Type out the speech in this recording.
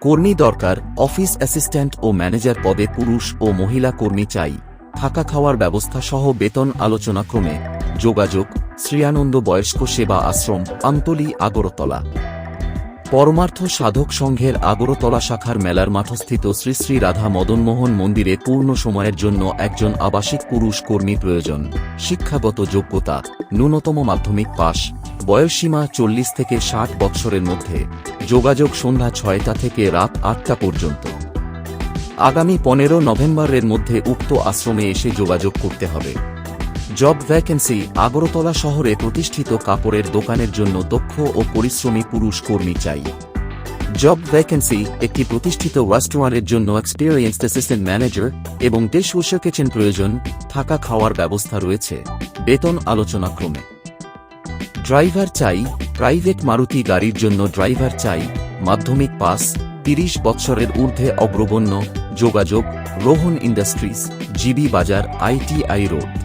কর্মী দরকার, office assistant ও manager পদে পুরুষ ও মহিলা কর্মী চাই। থাকা খাওয়ার ব্যবস্থা সহ বেতন আলোচনা ক্রমে। যোগাযোগ, শ্রীয়ানন্দ বয়স্ক সেবা আশ্রম, আমতলী, আগরতলা। পরমার্থ সাধক সংঘের আগরতলা শাখার মেলার মাঠস্থিত শ্রী শ্রী রাধা মদনমোহন মন্দিরে পূর্ণ সময়ের জন্য একজন আবাসিক পুরুষ কর্মী প্রয়োজন। শিক্ষাগত যোগ্যতা, ন্যূনতম মাধ্যমিক পাস বয়সসীমা চল্লিশ থেকে ষাট বৎসরের মধ্যে, যোগাযোগ সন্ধ্যা ছয়টা থেকে রাত আটটা পর্যন্ত। আগামী পনেরো নভেম্বরের মধ্যে উক্ত আশ্রমে এসে যোগাযোগ করতে হবে। জব ভ্যাকেন্সি, আগরতলা শহরে প্রতিষ্ঠিত কাপড়ের দোকানের জন্য দক্ষ ও পরিশ্রমী পুরুষ কর্মী চাই। জব ভ্যাকেন্সি, একটি প্রতিষ্ঠিত রেস্টুরেন্টের জন্য এক্সপিরিয়েন্সড অ্যাসিস্ট্যান্ট ম্যানেজার এবং ওয়াশার কিচেন প্রয়োজন থাকা খাওয়ার ব্যবস্থা রয়েছে। বেতন আলোচনাক্রমে। ড্রাইভার চাই, প্রাইভেট মারুতি গাড়ির জন্য ড্রাইভার চাই, মাধ্যমিক পাস, তিরিশ বৎসরের ঊর্ধ্বে অগ্রগণ্য, যোগাযোগ, রোহন ইন্ডাস্ট্রিজ, জিবি বাজার, আইটিআই রোড।